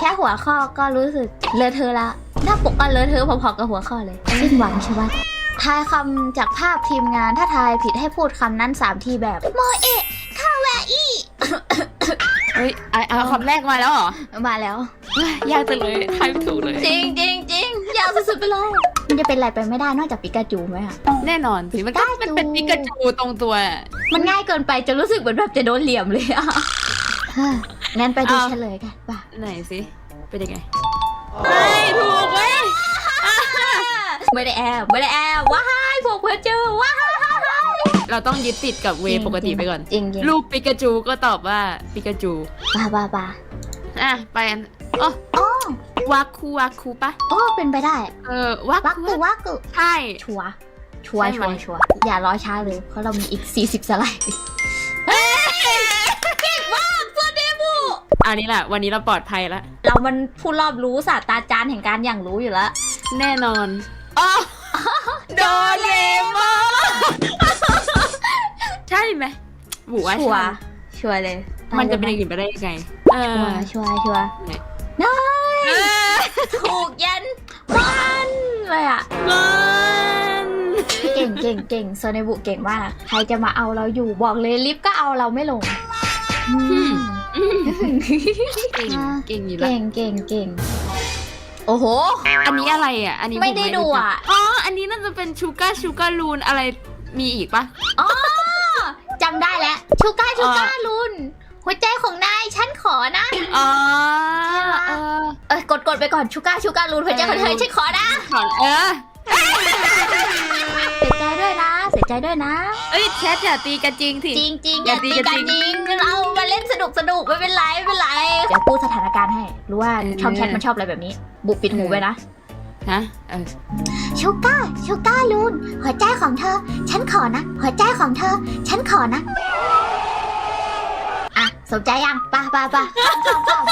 แค่หัวข้อก็รู้สึกเลอะเทอะละหน้าปกก็เลอะเทอะพอๆกับหัวข้อเลยสิ้นหวังใช่ไหมทายคำจากภาพทีมงานถ้าทายผิดให้พูดคำนั้นสามทีแบบ โมเอะคาวาอิเฮ้ยเอาเอาคำแรกมาแล้วเหรอ มาแล้วเฮ้ยยากจังเลยทายไม่ถูกเลย จริงจริงจริงยาวสุดๆไปเลย มันจะเป็นอะไรไปไม่ได้นอกจากปิกาจูไหมอะแน่นอนสิมันก็ปิกาจูมันเป็นปิกาจูตรงตัวอะมันง่ายเกินไปจะรู้สึกเหมือนแบบจะโดนเหลี่ยมเลยอะ งั้นไปดูเฉลยกันป่ะไหนสิเป็นยังไงเฮ้ยถูกเว้ยไม่ได้แอบไม่ได้แอบว้ายพวกเพอเจอว้ายเราต้องยึดติดกับเวย์ปกติไปก่อน จริงจริงรูปปิกาจูก็ตอบว่าปิกาจูบ้าบ้าบ้าอะไปอันอ๋อโอ้วาคูวาคูปะโอ้เป็นไปได้เออวาวักคูกุวักกุใช่ ชัวร์ชัวร์ใช่ชัไหม วร์ชัวร์อย่ารอช้าเลยเพราะเรามีอีก 40 สไลด์เก่งมากสวัสดีบู อันนี้แหละวันนี้เราปลอดภัยแล้วเรามันผู้รอบรู้ศาสตราจารย์แห่งการอย่างรู้อยู่แล้ว แน่นอนอ๋อโดเรมอนใช่ไหมบุว่าชัวใช่ร์ชัวร์เลยมันจะเป็นอย่างอื่นไปได้ยังไงเอชัวอร์ชัวร์ชัวร์ไหนได้เออถูกยันมันเลยอะ มันเก่งเก่งเก่งโซเนบุเก่งมาก ใครจะมาเอาเราอยู่บอกเลยลิฟต์ก็เอาเราไม่ลงอืมอืม เก่งเก่งอยู่แล้วเก่งเก่งเก่งโอ้โห อันนี้อะไรอะ อันนี้ไม่ได้ดูอะ อ๋อ อันนี้น่าจะเป็นชูการ์ชูการ์ลูนอะไรมีอีกปะอ๋อจำได้แล้ว ชูก้าชูกาอ่าลุนหัวใจของนายฉันขอนะ อ๋อเออกดกดไปก่อนชูก้าชูก้าลุนหัวใจของเธอฉันขอนะ ขอเออเสียใจด้วยนะ เสียใจด้วยนะ เอ้ยแชทอย่าตีกันจริงสิจริงจริงอย่าตีกันจริงเรา นสนุกสนุกไม่เป็นไรไม่เป็นไรเดี๋ยวพูดสถานการณ์ให้รู้ว่าเออช่องแชทมันชอบอะไรแบบนี้ บุกปิดหูไว้นะฮะเออชูก้าชูก้าลุนหัวใจของเธอ ฉันขอนะ หัวใจของเธอ ฉันขอนะอะสนใจยังไป่ะป่ะป่ะข้ามข้ามข้าม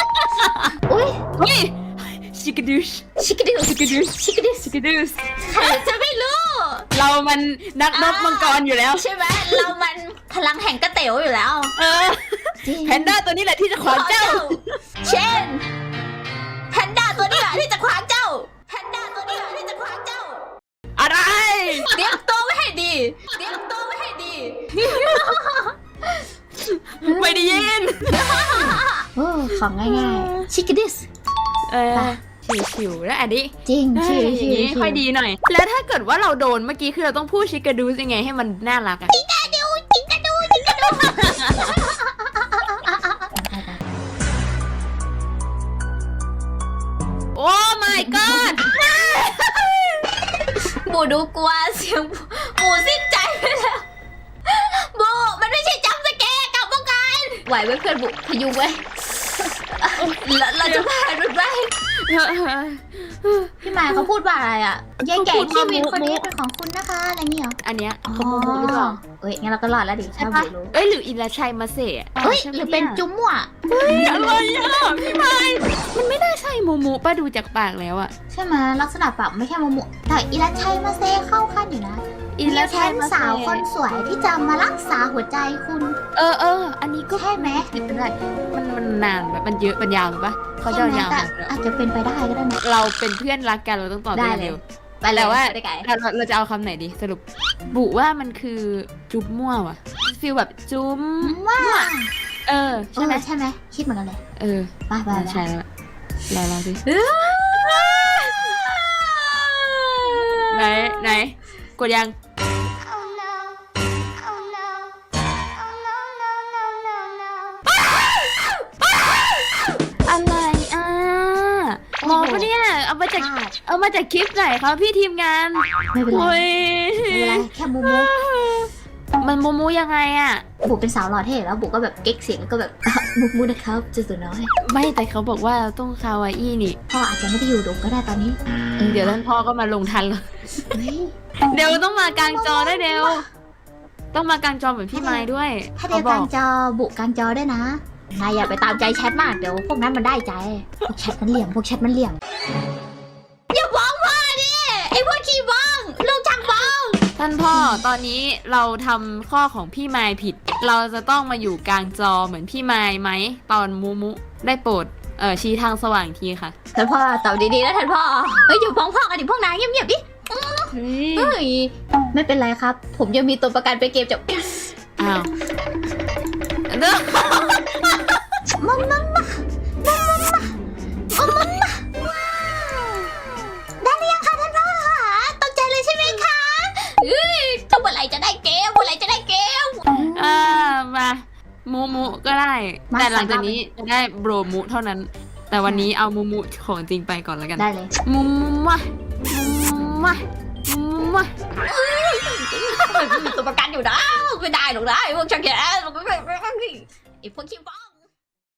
อุ้ยเฮ้ยชิคดูชชิคกี้ดิวชิคดูชชิคกี้ดิวชิคดูชใครจะไม่รู้ เรามันนักรบมังกรอยู่แล้ว ใช่ไหมเรามันพลังแห่งกระเต๋วอยู่แล้ว เออ จริงแพนด้าตัวนี้แหละที่จะขวางเจ้า เช่นแพนด้าตัวนี้แหละที่จะขวางเจ้าแพนด้าตัวนี้แหละที่จะขวางเจ้า อะไร เตรียมตัวไว้ให้ดีเตรียมตัวไว้ให้ดี ไม่ได้ยินโอ้ของง่ายๆชิคกี้ดิสเออชิวๆแล้วอันนี้จริงเอชิอวอย่างชิวนี้ค่อยดีหน่อย แล้วถ้าเกิดว่าเราโดนเมื่อกี้คือเราต้องพูดชิคาดูสยังไงให้มันน่ารักอะจิกาดูจิกาดูจิกาดู บูดูกลัวเสียงบูสิ้นใจไปแล้วบูมันไม่ใช่จำสแกร์กลับมากันไหวไว้เพื่อนบุพยุงไว้ เราเราจะผ่านมันไปพี่หมายเขาพูดว่าอะไรอะยายแก่ที่วินคนนี้เป็นของคุณนะคะอะไรเงี้ยเหรออันเนี้ยอ๋อเขาโมโมหรือเปล่าเอ้ยงั้นเราก็รอดแล้วดิใช่ถ้าปะบูรู้เอ้ยหรืออิราชัยมาเสะเฮ้ยใช่ไมหรือเป็นยจุ๊มมั่วอะไรอะพี่ไม้มันไม่น่าใช่โมโมป้าดูจากปากแล้วอะใช่ไหมลักษณะปากไม่ใช่โมโมแต่อิรัชัยมาเซเข้าขั้นอยู่นะอิราแทชัยนมาเสะสาวคนสวยที่จะมารักษาหัวใจคุณ เออเออ อันนี้ก็ใช่ไหมเป็นไรมันมั นนานแบบมันเยอะมันยาวหรือปะเขาจะใช่ไหมยาวแต่หน่อยเหรออาจจะเป็นไปได้ก็ได้นะ เราเป็นเพื่อนรักกันเราต้องตอบได้ได้เลยเร็ว ไปเลยแต่ว่า ไปได้ไกลเราเราเราจะเอาคำไหนดีสรุป บุว่ามันคือจุ๊บมั่วว่ะฟีลแบบจุ๊มว่าเออใช่ไหมเออใช่ไหมคิดเหมือนกันเลยเออไปไปไปใช่แล้วเราลองสิไหนไหนกดยัง จากพลาดเอามาจากคลิปไหนคะพี่ทีมงานไม่เป็นไรโอ้ยไม่เป็นไรแค่มูมูมันโมโมยังไงอะบุกเป็นสาวหล่อเท่แล้วบุกก็แบบเก๊กเสียงแล้วก็แบบมูมูนะครับเจะสุดน้อยไม่แต่เขาบอกว่าต้องคาวาอี้นี่พ่ออาจจะไม่ได้อยู่ดงก็ได้ตอนนี้เดี๋ยวท่านพ่อก็มาลงทันแล้วเฮ้ยเดี๋ยวต้องมากลางจอได้วยเดี๋ยวต้องมากลางจอเหมือนพี่ไม้ด้วยถ้าเดียวบกาอกรจอบุกกลางจอได้วยนะนายอย่าไปตามใจแชทมากเดี๋ยวพวกนั้นมันได้ใจพวกแชทมันเหลี่ยมพวกแชทมันเหลี่ยม ท่านพ่อตอนนี้เราทำข้อของพี่ไม้ผิด เราจะต้องมาอยู่กลางจอเหมือนพี่ไม้ไหม ตอนมูมุได้โปรดเออชี้ทางสว่างอีกทีค่ะ ท่านพ่อตอบดีๆนะท่านพ่อเฮ้ยอยู่พ้องพ่อกันดิพวกนายเงียบๆดิเฮ้ยเฮ้ยไม่เป็นไรครับ ผมยังมีตัวประกันไปเกมจากอ้าวเด้อ ไหร่จะได้เกมเมื่อไหร่จะได้เกมอ่ามามูมูก็ได้ มาแต่หลังจากใส่นี้จะได้โบรมูเท่านั้น แต่วันนี้เอามูมูของจริงไปก่อนแล้วกันได้เลยมูมูมามูมูมามูมูมามันมีตัวประกันอยู่นะไม่ได้หรอกนะไอ้พวกชักแย่ไอ้พวกขี้ฟ้า